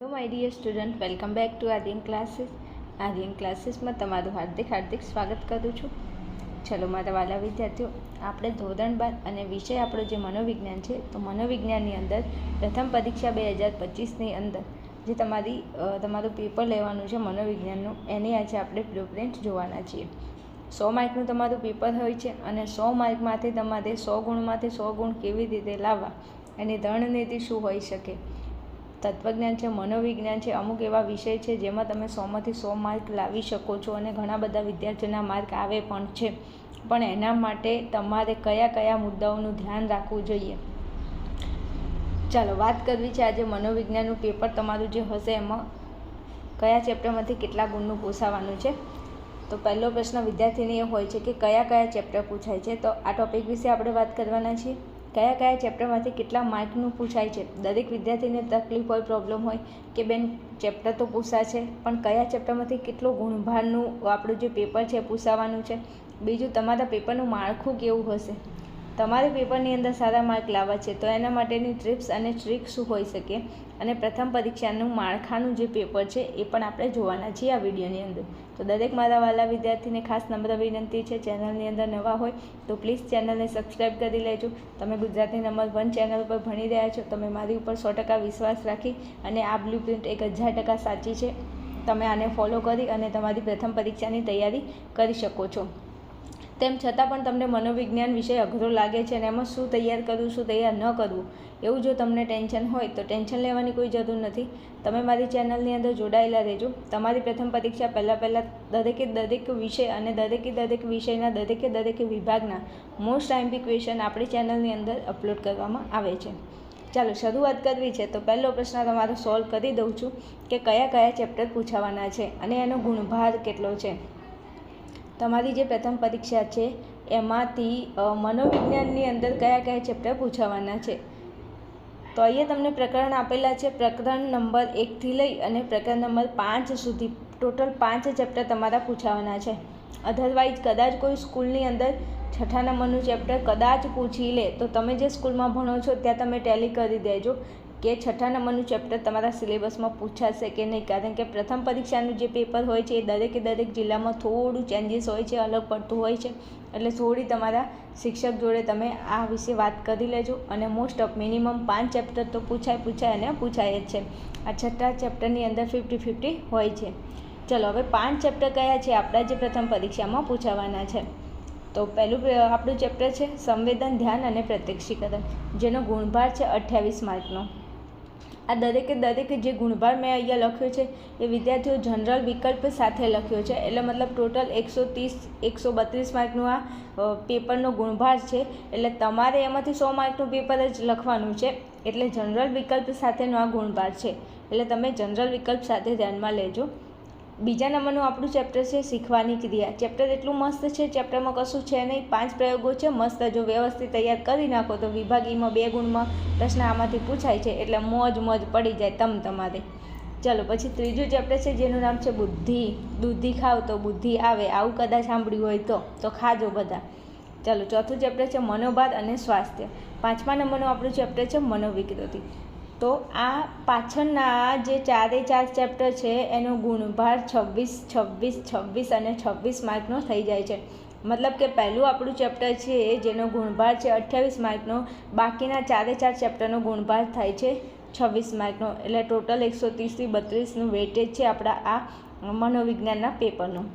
Hello my dear student welcome back to Aryan classes Aryan ક્લાસીસમાં તમારું હાર્દિક હાર્દિક સ્વાગત કરું છું. ચલો, મારા વાલા વિદ્યાર્થીઓ, આપણે ધોરણ બાર અને વિષય આપણો જે મનોવિજ્ઞાન છે, તો મનોવિજ્ઞાનની અંદર પ્રથમ પરીક્ષા બે હજાર પચીસની અંદર જે તમારી તમારું પેપર લેવાનું છે મનોવિજ્ઞાનનું, એની આજે આપણે બ્લુપ્રિન્ટ જોવાના છીએ. સો માર્કનું તમારું પેપર હોય છે અને સો માર્કમાંથી તમારે સો ગુણમાંથી સો ગુણ કેવી રીતે લાવવા, એની રણનીતિ શું હોઈ શકે? તત્વજ્ઞાન છે, મનોવિજ્ઞાન છે, અમુક એવા વિષય છે જેમાં તમે સોમાંથી સો માર્ક લાવી શકો છો અને ઘણા બધા વિદ્યાર્થીઓના માર્ક આવે પણ છે. પણ એના માટે તમારે કયા કયા મુદ્દાઓનું ધ્યાન રાખવું જોઈએ? ચાલો, વાત કરવી છે આજે મનોવિજ્ઞાનનું પેપર તમારું જે હશે એમાં કયા ચેપ્ટરમાંથી કેટલા ગુણનું પૂછાવાનું છે? તો પહેલો પ્રશ્ન વિદ્યાર્થીની એ હોય છે કે કયા કયા ચેપ્ટર પૂછાય છે? તો આ ટોપિક વિશે આપણે વાત કરવાના છીએ. કયા કયા ચેપ્ટરમાંથી કેટલા માર્કનું પૂછાય છે? દરેક વિદ્યાર્થીને તકલીફ હોય, પ્રોબ્લેમ હોય કે બેન ચેપ્ટર તો પૂછાશે પણ કયા ચેપ્ટરમાંથી કેટલો ગુણભારનું આપણું જે પેપર છે પૂછાવાનું છે? બીજું, તમારા પેપરનું માળખું કેવું હશે? તમારે પેપરની અંદર સારા માર્ક લાવવા છે, તો એના માટેની ટ્રિપ્સ અને ટ્રીક શું હોઈ શકે? અને પ્રથમ પરીક્ષાનું માળખાનું જે પેપર છે, એ પણ આપણે જોવાના છીએ આ વિડીયોની અંદર. તો દરેક મારા વાલા વિદ્યાર્થીને ખાસ નમ્ર વિનંતી છે, ચેનલની અંદર નવા હોય, તો પ્લીઝ ચેનલને સબસ્ક્રાઈબ કરી લેજો. તમે ગુજરાતી નંબર વન ચેનલ પર ભણી રહ્યા છો, તમે મારી ઉપર સો ટકા વિશ્વાસ રાખી અને આ બ્લુ પ્રિન્ટ એક હજાર ટકા સાચી છે. તમે આને ફોલો કરી અને તમારી પ્રથમ પરીક્ષાની તૈયારી કરી શકો છો. તેમ છતાં પણ તમને મનોવિજ્ઞાન વિષય અઘરો લાગે છે અને એમાં શું તૈયાર કરવું, શું તૈયાર ન કરવું, એવું જો તમને ટેન્શન હોય તો ટેન્શન લેવાની કોઈ જરૂર નથી. તમે મારી ચેનલની અંદર જોડાયેલા રહેજો. તમારી પ્રથમ પરીક્ષા પહેલાં પહેલાં દરેકે દરેક વિષય અને દરેકે દરેક વિષયના દરેકે દરેક વિભાગના મોસ્ટ આઈમ્પી ક્વેશ્ચન આપણી ચેનલની અંદર અપલોડ કરવામાં આવે છે. ચાલો, શરૂઆત કરવી છે તો પહેલો પ્રશ્ન તમારો સોલ્વ કરી દઉં છું કે કયા કયા ચેપ્ટર પૂછાવાના છે અને એનો ગુણભાર કેટલો છે? તમારી જે પ્રથમ પરીક્ષા છે, એમાંથી મનોવિજ્ઞાનની અંદર કયા કયા ચેપ્ટર પૂછાવાના છે? તો અહીંયા તમને પ્રકરણ આપેલા છે, પ્રકરણ નંબર એકથી લઈ અને પ્રકરણ નંબર પાંચ સુધી. ટોટલ પાંચ ચેપ્ટર તમારા પૂછાવાના છે. અધરવાઇઝ કદાચ કોઈ સ્કૂલની અંદર છઠ્ઠા નંબરનું ચેપ્ટર કદાચ પૂછી લે. તો તમે જે સ્કૂલમાં ભણો છો, ત્યાં તમે ટેલી કરી દેજો. કે છઠ્ઠા નંબરનું ચેપ્ટર તમારા સિલેબસમાં પૂછાશે કે નહીં? કારણ કે પ્રથમ પરીક્ષાનું જે પેપર હોય છે, એ દરેકે દરેક જિલ્લામાં થોડું ચેન્જીસ હોય છે, અલગ પડતું હોય છે. એટલે થોડી તમારા શિક્ષક જોડે તમે આ વિશે વાત કરી લેજો અને મોસ્ટ ઓફ મિનિમમ પાંચ ચેપ્ટર તો પૂછાય પૂછાય અને પૂછાય જ છે. આ છઠ્ઠા ચેપ્ટરની અંદર ફિફ્ટી ફિફ્ટી હોય છે. ચલો, હવે પાંચ ચેપ્ટર કયા છે? આપણા જે પ્રથમ પરીક્ષામાં પૂછાવાના છે. તો પહેલું આપણું ચેપ્ટર છે સંવેદન, ધ્યાન અને પ્રત્યક્ષીકરણ, જેનો ગુણભાર છે અઠ્યાવીસ માર્કનો આ દરેકે દરેક જે ગુણભાર મેં અહીંયા લખ્યો છે, એ વિદ્યાર્થીઓ જનરલ વિકલ્પ સાથે લખ્યો છે. એટલે મતલબ ટોટલ એકસો ત્રીસ, એકસો બત્રીસ માર્કનું આ પેપરનો ગુણભાર છે. એટલે તમારે એમાંથી સો માર્કનું પેપર જ લખવાનું છે. એટલે જનરલ વિકલ્પ સાથેનો આ ગુણભાર છે. એટલે તમે જનરલ વિકલ્પ સાથે ધ્યાનમાં લેજો. બીજા નંબરનું આપણું ચેપ્ટર છે શીખવાની ક્રિયા. ચેપ્ટર એટલું મસ્ત છે ચેપ્ટરમાં કશું છે નહીં. પાંચ પ્રયોગો છે, મસ્ત. જો વ્યવસ્થિત તૈયાર કરી નાખો તો વિભાગીમાં બે ગુણમાં પ્રશ્ન આમાંથી પૂછાય છે એટલે મોજ મોજ પડી જાય તમ તમારે. ચલો, પછી ત્રીજું ચેપ્ટર છે જેનું નામ છે બુદ્ધિ. દૂધી ખાવ તો બુદ્ધિ આવે. આવું કદાચ સાંભળ્યું હોય તો તો ખાજો બધા. ચાલો, ચોથું ચેપ્ટર છે મનોભાર અને સ્વાસ્થ્ય. પાંચમા નંબરનું આપણું ચેપ્ટર છે મનોવિકૃતિ. તો આ પાછળના જે ચારે ચાર ચેપ્ટર છે, એનો ગુણભાર છવ્વીસ છવ્વીસ છવ્વીસ અને છવ્વીસ માર્કનો થઈ જાય છે. મતલબ કે પહેલું આપણું ચેપ્ટર છે, જેનો ગુણભાર છે અઠ્યાવીસ માર્કનો, બાકીના ચારે ચાર ચેપ્ટરનો ગુણભાર થાય છે છવ્વીસ માર્કનો. એટલે ટોટલ એકસો ત્રીસથી બત્રીસનું વેટેજ છે આપણા આ મનોવિજ્ઞાનના પેપરનું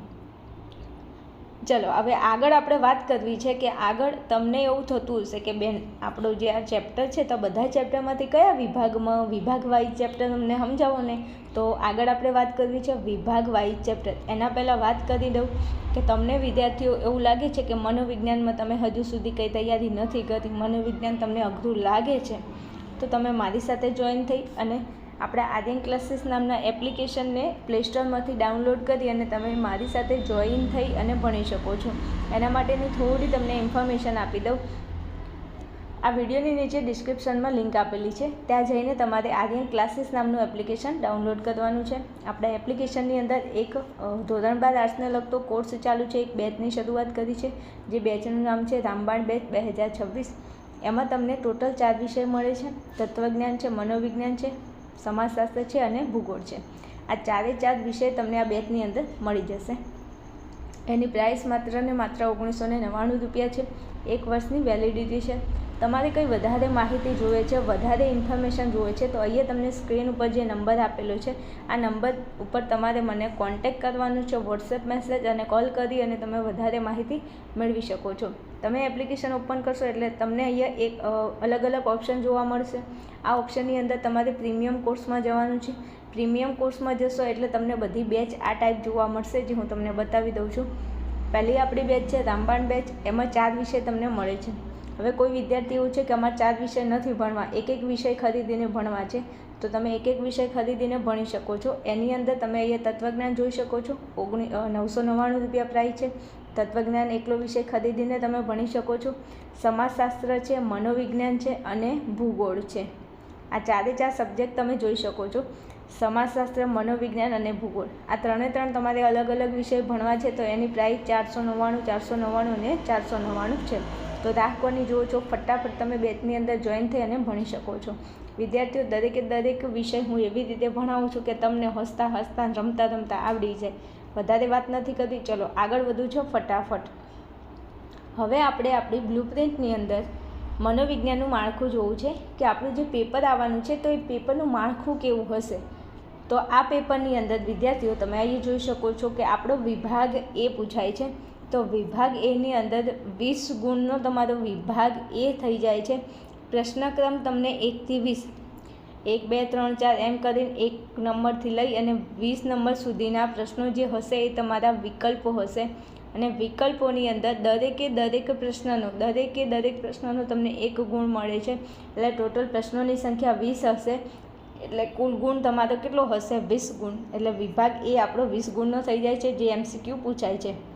ચલો, હવે આગળ આપણે વાત કરવી છે કે આગળ તમને એવું થતું હશે કે બેન, આપણું જે આ ચેપ્ટર છે, તો બધા ચેપ્ટરમાંથી કયા વિભાગમાં વિભાગ વાઇઝ ચેપ્ટર તમને સમજાવો ને? તો આગળ આપણે વાત કરવી છે વિભાગ વાઇઝ ચેપ્ટર એના પહેલાં વાત કરી દઉં કે તમને વિદ્યાર્થીઓ એવું લાગે છે કે મનોવિજ્ઞાનમાં તમે હજુ સુધી કંઈ તૈયારી નથી કરી, મનોવિજ્ઞાન તમને અઘરું લાગે છે? તો તમે મારી સાથે જોઈન થઈ અને આપણા આર્યન ક્લાસીસ નામના એપ્લિકેશનને પ્લે સ્ટોરમાંથી ડાઉનલોડ કરી અને તમે મારી સાથે જોઈન થઈ અને ભણી શકો છો. એના માટેની થોડી તમને ઇન્ફોર્મેશન આપી દઉં. આ વિડીયોની નીચે ડિસ્ક્રિપ્શનમાં લિંક આપેલી છે. ત્યાં જઈને તમારે આર્યન ક્લાસીસ નામનું એપ્લિકેશન ડાઉનલોડ કરવાનું છે. આપણા એપ્લિકેશનની અંદર એક ધોરણ બાર આર્ટ્સને લગતો કોર્સ ચાલુ છે. એક બેચની શરૂઆત કરી છે, જે બેચનું નામ છે રામબાણ બેચ બે હજાર છવ્વીસ. એમાં તમને ટોટલ ચાર વિષય મળે છે. તત્વજ્ઞાન છે, મનોવિજ્ઞાન છે સમાજશાસ્ત્ર છે અને ભૂગોળ છે. આ ચારે ચાર વિષય તમને આ બેચની અંદર મળી જશે. એની પ્રાઇસ માત્ર ને માત્ર ઓગણીસો ને નવ્વાણું રૂપિયા છે. એક વર્ષની વેલિડિટી છે. તમારે કંઈ વધારે માહિતી જોઈએ છે, વધારે ઇન્ફોર્મેશન જોઈએ છે, તો અહીંયા તમને સ્ક્રીન ઉપર જે નંબર આપેલો છે, આ નંબર ઉપર તમારે મને કોન્ટેક કરવાનું છે, વોટ્સએપ મેસેજ અને કોલ કરી અને તમે વધારે માહિતી મેળવી શકો છો. તમે એપ્લિકેશન ઓપન કરશો એટલે તમને અહીંયા એક અલગ અલગ ઓપ્શન જોવા મળશે. આ ઓપ્શનની અંદર તમારે પ્રીમિયમ કોર્સમાં જવાનું છે. પ્રીમિયમ કોર્સમાં જશો એટલે તમને બધી બેચ આ ટાઈપ જોવા મળશે, જે હું તમને બતાવી દઉં છું. પહેલી આપણી બેચ છે, રામબાણ બેચ. એમાં ચાર વિષય તમને મળે છે. હવે કોઈ વિદ્યાર્થી એવું છે કે અમારે ચાર વિષય નથી ભણવા એક એક વિષય ખરીદીને ભણવા છે, તો તમે એક એક વિષય ખરીદીને ભણી શકો છો. એની અંદર તમે અહીંયા તત્વજ્ઞાન જોઈ શકો છો. ઓગણી નવસો નવ્વાણું રૂપિયા પ્રાઇસ છે. તત્વજ્ઞાન એકલો વિષય ખરીદીને તમે ભણી શકો છો. સમાજશાસ્ત્ર છે, મનોવિજ્ઞાન છે અને ભૂગોળ છે. આ ચારે ચાર સબ્જેક્ટ તમે જોઈ શકો છો. સમાજશાસ્ત્ર, મનોવિજ્ઞાન અને ભૂગોળ. આ ત્રણે ત્રણ તમારે અલગ અલગ વિષય ભણવા છે, તો એની પ્રાઇસ ચારસો નવ્વાણું ચારસો નવ્વાણું અને ચારસો નવ્વાણું છે. તો રાહકોની જુઓ છો ફટાફટ તમે બેચની અંદર જોઈન થઈ અને ભણી શકો છો. વિદ્યાર્થીઓ, દરેકે દરેક વિષય હું એવી રીતે ભણાવું છું કે તમને હસતા હસતા રમતા રમતા આવડી જાય. વધારે વાત નથી કરતી ચલો, આગળ વધુ છો ફટાફટ. હવે આપણે આપણી બ્લુપ્રિન્ટની અંદર મનોવિજ્ઞાનનું માળખું જોવું છે કે આપણું જે પેપર આવવાનું છે તો એ પેપરનું માળખું કેવું હશે? તો આ પેપરની અંદર વિદ્યાર્થીઓ, તમે અહીં જોઈ શકો છો કે આપણો વિભાગ એ પૂછાય છે. તો વિભાગ એની અંદર વીસ ગુણનો તમારો વિભાગ એ થઈ જાય છે. પ્રશ્નક્રમ તમને એકથી વીસ, એક, બે, ત્રણ, ચાર એમ કરીને એક નંબરથી લઈ અને વીસ નંબર સુધીના પ્રશ્નો જે હશે એ તમારા વિકલ્પો હશે. અને વિકલ્પોની અંદર દરેકે દરેક પ્રશ્નનો, દરેકે દરેક પ્રશ્નનો તમને એક ગુણ મળે છે. એટલે ટોટલ પ્રશ્નોની સંખ્યા વીસ હશે. એટલે કુલ ગુણ તમારો કેટલો હશે? વીસ ગુણ. એટલે વિભાગ એ આપણો વીસ ગુણનો થઈ જાય છે, જે એમસીક્યુ પૂછાય છે.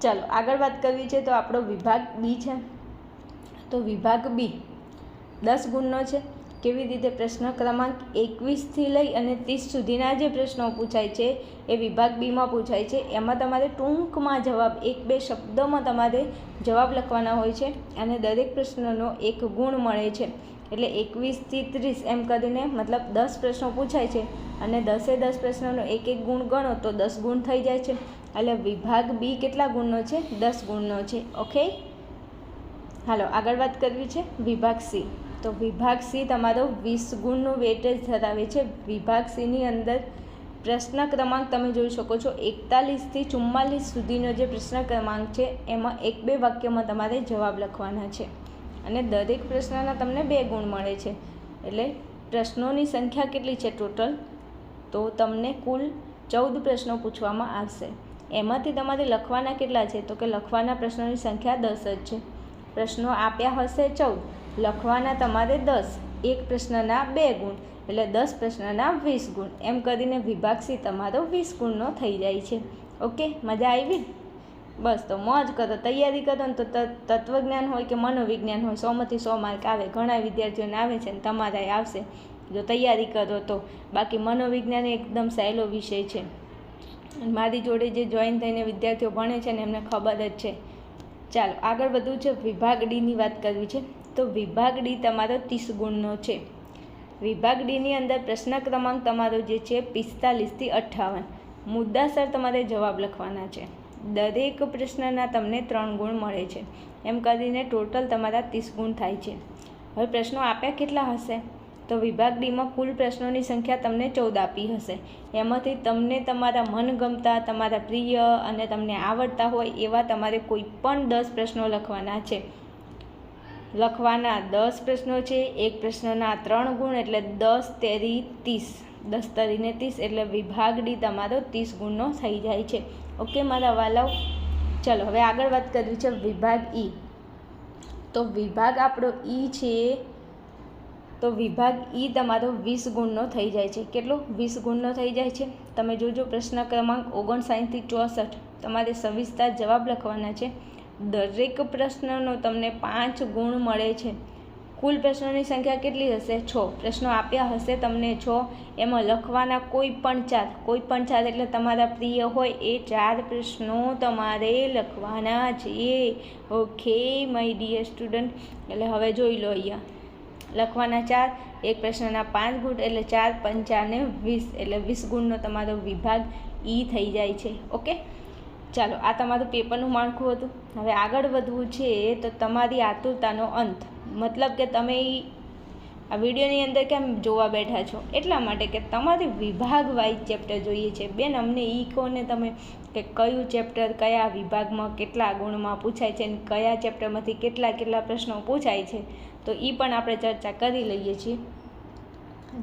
ચાલો, આગળ વાત કરવી છે તો આપણો વિભાગ બી છે. તો વિભાગ બી દસ ગુણનો છે. કેવી રીતે પ્રશ્ન ક્રમાંક એકવીસથી લઈ અને ત્રીસ સુધીના જે પ્રશ્નો પૂછાય છે, એ વિભાગ બીમાં પૂછાય છે. એમાં તમારે ટૂંકમાં જવાબ, એક બે શબ્દોમાં તમારે જવાબ લખવાના હોય છે અને દરેક પ્રશ્નનો એક ગુણ મળે છે. એટલે એકવીસથી ત્રીસ એમ કરીને મતલબ દસ પ્રશ્નો પૂછાય છે અને દસે દસ પ્રશ્નોનો એક એક ગુણ ગણો તો દસ ગુણ થઈ જાય છે. એટલે વિભાગ બી કેટલા ગુણનો છે? દસ ગુણનો છે. ઓકે? હાલો, આગળ વાત કરવી છે. વિભાગ સી. તો વિભાગ સી તમારો વીસ ગુણનું વેટેજ ધરાવે છે. વિભાગ સીની અંદર પ્રશ્ન ક્રમાંક તમે જોઈ શકો છો. એકતાલીસથી ચુમ્માલીસ સુધીનો જે પ્રશ્ન ક્રમાંક છે, એમાં એક બે વાક્યમાં તમારે જવાબ લખવાના છે. અને દરેક પ્રશ્નના તમને બે ગુણ મળે છે. એટલે પ્રશ્નોની સંખ્યા કેટલી છે ટોટલ? તો તમને કુલ ચૌદ પ્રશ્નો પૂછવામાં આવશે. એમાંથી તમારે લખવાના કેટલા છે? તો કે લખવાના પ્રશ્નોની સંખ્યા દસ જ છે. પ્રશ્નો આપ્યા હશે ચૌદ. લખવાના તમારે દસ. એક પ્રશ્નના બે ગુણ એટલે દસ પ્રશ્નના વીસ ગુણ. એમ કરીને વિભાગ તમારો વીસ ગુણનો થઈ જાય છે. ઓકે? મજા આવી? બસ, તો મોજ કરો. તૈયારી કરો ને તો, તત્વજ્ઞાન હોય કે મનોવિજ્ઞાન હોય, સોમાંથી સો માર્ક આવે. ઘણા વિદ્યાર્થીઓને આવે છે ને તમારાય આવશે. જો તૈયારી કરો તો. બાકી મનોવિજ્ઞાન એકદમ સહેલો વિષય છે. મારી જોડે જે જોઈન થઈને વિદ્યાર્થીઓ ભણે છે ને એમને ખબર જ છે. ચાલો, આગળ વધવું છે. વિભાગ ડીની વાત કરવી છે. તો વિભાગ ડી તમારો ત્રીસ ગુણનો છે. વિભાગ ડીની અંદર પ્રશ્ન ક્રમાંક તમારો જે છે પિસ્તાલીસથી અઠ્ઠાવન. મુદ્દાસર તમારે જવાબ લખવાના છે. દરેક પ્રશ્નના તમને ત્રણ ગુણ મળે છે. એમ કરીને ટોટલ તમારા ત્રીસ ગુણ થાય છે. હવે પ્રશ્નો આપ્યા કેટલા હશે? તો વિભાગ ડીમાં કુલ પ્રશ્નોની સંખ્યા તમને ચૌદ આપી હશે. એમાંથી તમને તમારા મનગમતા, તમારા પ્રિય અને તમને આવડતા હોય એવા તમારે કોઈ પણ દસ પ્રશ્નો લખવાના છે. લખવાના દસ પ્રશ્નો છે, એક પ્રશ્નના ત્રણ ગુણ એટલે દસ તેરી ત્રીસ. દસ તરીને ત્રીસ એટલે વિભાગ ડી તમારો ત્રીસ ગુણનો થઈ જાય છે. ઓકે, મારા વાલાઓ? ચલો, હવે આગળ વાત કરવી છે વિભાગ ઈ. તો વિભાગ આપણો ઈ છે તો વિભાગ ઈ તમારો વીસ ગુણનો થઈ જાય છે. કેટલો? વીસ ગુણનો થઈ જાય છે. તમે જોજો પ્રશ્ન ક્રમાંક ઓગણસાઠથી ચોસઠ. તમારે સવિસ્તાર જવાબ લખવાના છે. દરેક પ્રશ્નનો તમને પાંચ ગુણ મળે છે. કુલ પ્રશ્નોની સંખ્યા કેટલી હશે? છ. પ્રશ્નો આપ્યા હશે તમને છ. એમાં લખવાના કોઈ પણ ચાર. કોઈ પણ ચાર એટલે તમારા પ્રિય હોય એ ચાર પ્રશ્નો તમારે લખવાના છે. ઓકે માય ડિયર સ્ટુડન્ટ એટલે હવે જોઈ લો અહીંયા. લખવાના ચાર, એક પ્રશ્નના પાંચ ગુણ એટલે ચાર પંચાને વીસ. એટલે વીસ ગુણનો તમારો વિભાગ ઈ થઈ જાય છે. ઓકે? ચાલો, આ તમારું પેપરનું માળખું હતું. હવે આગળ વધવું છે તો તમારી આતુરતાનો અંત. મતલબ કે તમે આ વિડીયોની અંદર કેમ જોવા બેઠા છો? એટલા માટે કે તમારે વિભાગ વાઇઝ ચેપ્ટર જોઈએ છે. બેન, અમને ઈ કોને તમે કે કયું ચેપ્ટર કયા વિભાગમાં કેટલા ગુણમાં પૂછાય છે અને કયા ચેપ્ટરમાંથી કેટલા કેટલા પ્રશ્નો પૂછાય છે. તો એ પણ આપણે ચર્ચા કરી લઈએ છીએ.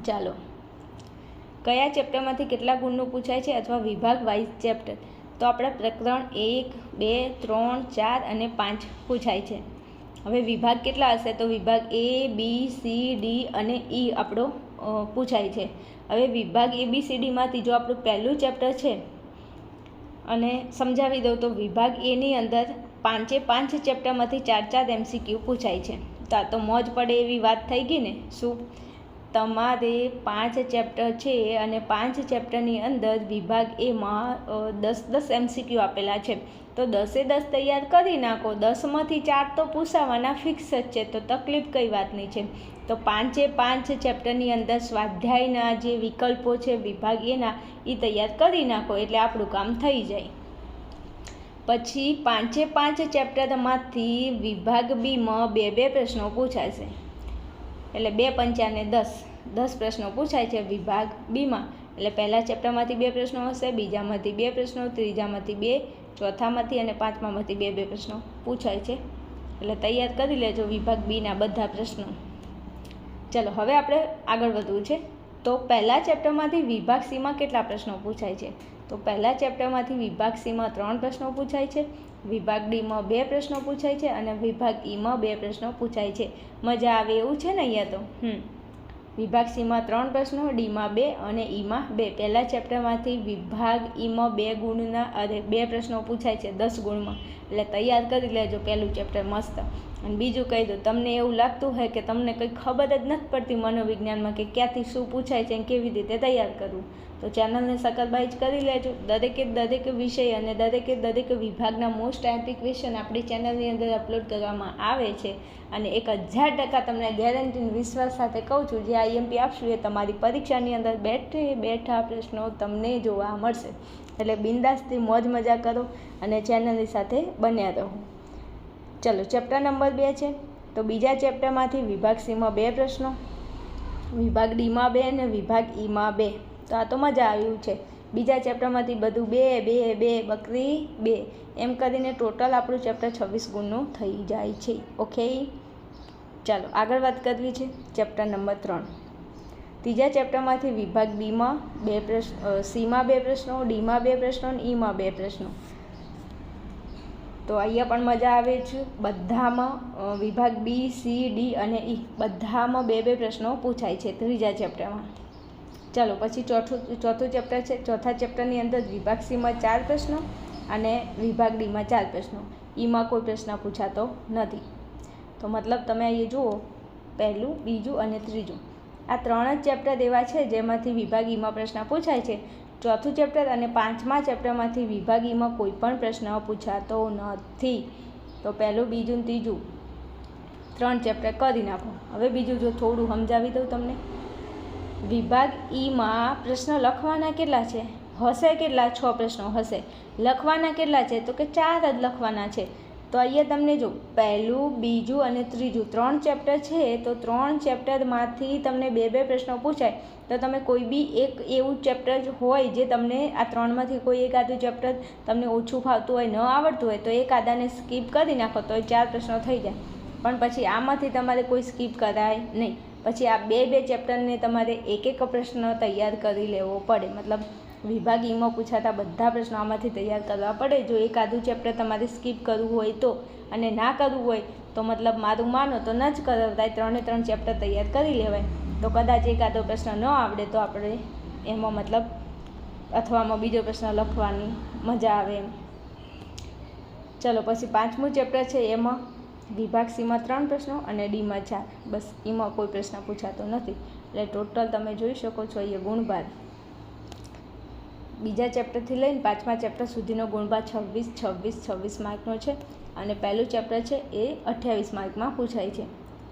ચાલો. કયા ચેપ્ટરમાંથી કેટલા ગુણનું પૂછાય છે અથવા વિભાગ વાઇઝ ચેપ્ટર? તો આપણે પ્રકરણ એક, બે, ત્રણ, ચાર અને પાંચ પૂછાય છે. હવે વિભાગ કેટલા હશે? તો વિભાગ એ, બી, સી, ડી અને ઈ આપણો પૂછાય છે. હવે વિભાગ એ, બી, સી, ડીમાંથી જો આપણું પહેલું ચેપ્ટર છે અને સમજાવી દઉં તો વિભાગ એની અંદર પાંચે પાંચ ચેપ્ટરમાંથી ચાર ચાર એમસીક્યુ પૂછાય છે. તો તો મોજ પડે એવી વાત થઈ ગઈ ને? શું? તમારે પાંચ ચેપ્ટર છે અને પાંચ ચેપ્ટરની અંદર વિભાગ એમાં દસ દસ એમસીક્યુ આપેલા છે. તો દસે દસ તૈયાર કરી નાખો. દસમાંથી ચાર તો પૂછાવાના ફિક્સ જ છે, તો તકલીફ કઈ વાતની છે? તો પાંચે પાંચ ચેપ્ટરની અંદર સ્વાધ્યાયના જે વિકલ્પો છે, વિભાગ એના એ તૈયાર કરી નાખો એટલે આપણું કામ થઈ જાય. પછી પાંચે પાંચ ચેપ્ટરમાંથી વિભાગ બીમાં બે બે પ્રશ્નો પૂછાશે. એટલે બે પંચાને દસ. દસ પ્રશ્નો પૂછાય છે વિભાગ બીમાં. એટલે પહેલાં ચેપ્ટરમાંથી બે પ્રશ્નો હશે, બીજામાંથી બે પ્રશ્નો, ત્રીજામાંથી બે, ચોથામાંથી અને પાંચમામાંથી બે બે પ્રશ્નો પૂછાય છે. એટલે તૈયાર કરી લેજો વિભાગ બીના બધા પ્રશ્નો. ચલો, હવે આપણે આગળ વધવું છે. તો પહેલા ચેપ્ટરમાંથી વિભાગ સીમાં કેટલા પ્રશ્નો પૂછાય છે? તો પહેલા ચેપ્ટરમાંથી વિભાગ સીમાં ત્રણ પ્રશ્નો પૂછાય છે, વિભાગ ડીમાં બે પ્રશ્નો પૂછાય છે અને વિભાગ ઈમાં બે પ્રશ્નો પૂછાય છે. મજા આવે એવું છે ને અહીંયા તો? હમ. વિભાગ સીમાં ત્રણ પ્રશ્નો, ડીમાં બે અને ઈમાં બે. પહેલા ચેપ્ટરમાંથી વિભાગ ઈમાં બે ગુણના અરે બે પ્રશ્નો પૂછાય છે, દસ ગુણમાં. એટલે તૈયાર કરી લેજો પહેલું ચેપ્ટર મસ્ત. અને બીજું કહી દઉં, તમને એવું લાગતું હોય કે તમને કંઈ ખબર જ નથી પડતી મનોવિજ્ઞાનમાં કે ક્યાંથી શું પૂછાય છે અને કેવી રીતે તૈયાર કરવું. તો ચેનલને સકલબાઈજ કરી લેજો. દરેકે દરેક વિષય અને દરેકે દરેક વિભાગના મોસ્ટ આઈમ્પી ક્વેશ્ચન આપણી ચેનલની અંદર અપલોડ કરવામાં આવે છે. અને એક હજાર ટકા તમને ગેરંટી વિશ્વાસ સાથે કહું છું, જે આઈએમપી આપશું, એ તમારી પરીક્ષાની અંદર બેઠે બેઠા પ્રશ્નો તમને જોવા મળશે. એટલે બિંદાસથી મોજ મજા કરો અને ચેનલની સાથે બન્યા રહો. ચલો ચેપ્ટર નંબર બે છે. તો બીજા ચેપ્ટરમાંથી વિભાગ સીમાં બે પ્રશ્નો, વિભાગ ડીમાં બે અને વિભાગ ઈમાં બે. તો આ તો મજા આવ્યું છે. બીજા ચેપ્ટરમાંથી બધું બે બે બે, બકરી, બે. એમ કરીને ટોટલ આપણું ચેપ્ટર છવ્વીસ ગુણનું થઈ જાય છે. ઓકે ચાલો, આગળ વાત કરવી છે ચેપ્ટર નંબર ત્રણ. ત્રીજા ચેપ્ટરમાંથી વિભાગ બીમાં બે પ્રશ્ન સીમાં બે પ્રશ્નો, ડીમાં બે પ્રશ્નો અને ઈમાં બે પ્રશ્નો. તો અહીંયા પણ મજા આવે છે. બધામાં વિભાગ બી, સી, ડી અને ઈ બધામાં બે બે પ્રશ્નો પૂછાય છે ત્રીજા ચેપ્ટરમાં ચાલો, પછી ચોથું ચોથું ચેપ્ટર છે. ચોથા ચેપ્ટરની અંદર વિભાગ સીમાં ચાર પ્રશ્નો અને વિભાગ ડીમાં ચાર પ્રશ્નો. ઈમાં કોઈ પ્રશ્ન પૂછાતો નથી. તો મતલબ તમે અહીં જુઓ, પહેલું, બીજું અને ત્રીજું. આ ત્રણ જ ચેપ્ટર એવા છે જેમાંથી વિભાગ ઈમાં પ્રશ્ન પૂછાય છે. ચોથું ચેપ્ટર અને પાંચમા ચેપ્ટરમાંથી વિભાગ ઈમાં કોઈ પણ પ્રશ્ન પૂછાતો નથી. તો પહેલું, બીજું ત્રીજું. ત્રણ ચેપ્ટર કરી નાખો. હવે બીજું જો થોડું સમજાવી દઉં તમને. વિભાગ ઈમાં પ્રશ્ન લખવાના કેટલા છે? હશે કેટલા? છ પ્રશ્નો હશે. લખવાના કેટલા છે? તો કે ચાર જ લખવાના છે. તો અહીંયા તમને જો પહેલું, બીજું અને ત્રીજું ત્રણ ચેપ્ટર છે, તો ત્રણ ચેપ્ટરમાંથી તમને બે બે પ્રશ્નો પૂછાય. તો તમે કોઈ બી એક એવું ચેપ્ટર હોય જે તમને આ ત્રણમાંથી કોઈ એક આધું ચેપ્ટર તમને ઓછું ફાવતું હોય, ન આવડતું હોય, તો એક આદાને સ્કીપ કરી નાખો તો ચાર પ્રશ્નો થઈ જાય. પણ પછી આમાંથી તમારે કોઈ સ્કીપ કરાય નહીં. પછી આ બે બે ચેપ્ટરને તમારે એક એક પ્રશ્ન તૈયાર કરી લેવો પડે. મતલબ વિભાગ ઈમાં પૂછાતા બધા પ્રશ્નો આમાંથી તૈયાર કરવા પડે. જો એક આધું ચેપ્ટર તમારે સ્કીપ કરવું હોય તો અને ના કરવું હોય તો મતલબ મારું માનો તો ન જ કરાવતા. ત્રણે ત્રણ ચેપ્ટર તૈયાર કરી લેવાય. તો કદાચ એક આધો પ્રશ્ન ન આવડે તો આપણે એમાં મતલબ અથવામાં બીજો પ્રશ્ન લખવાની મજા આવે એમ. ચલો, પછી પાંચમું ચેપ્ટર છે એમાં વિભાગ સીમાં ત્રણ પ્રશ્નો અને ડીમાં ચાર. બસ, એમાં કોઈ પ્રશ્ન પૂછાતો નથી. એટલે ટોટલ તમે જોઈ શકો છો એ ગુણભાર. બીજા ચેપ્ટરથી લઈને પાંચમા ચેપ્ટર સુધીનો ગુણભાર છવ્વીસ છવ્વીસ છવ્વીસ માર્કનો છે. અને પહેલું ચેપ્ટર છે એ અઠ્યાવીસ માર્કમાં પૂછાય છે.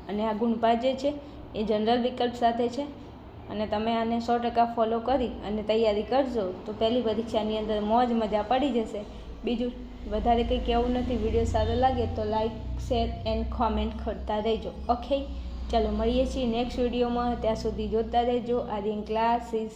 અને આ ગુણભાર જે છે એ જનરલ વિકલ્પ સાથે છે. અને તમે આને સો ટકા ફોલો કરી અને તૈયારી કરજો તો પહેલી પરીક્ષાની અંદર મોજ મજા પડી જશે. બીજું, વધારે કંઈ કહેવું નથી, વીડિયો સારો લાગે તો લાઈક શેર એન્ડ કોમેન્ટ કરતા રહેજો, ઓકે? ચાલો, મળીએ છીએ નેક્સ્ટ વિડીયોમાં. ત્યાં સુધી જોતા રહેજો. આર્યન ક્લાસીસ.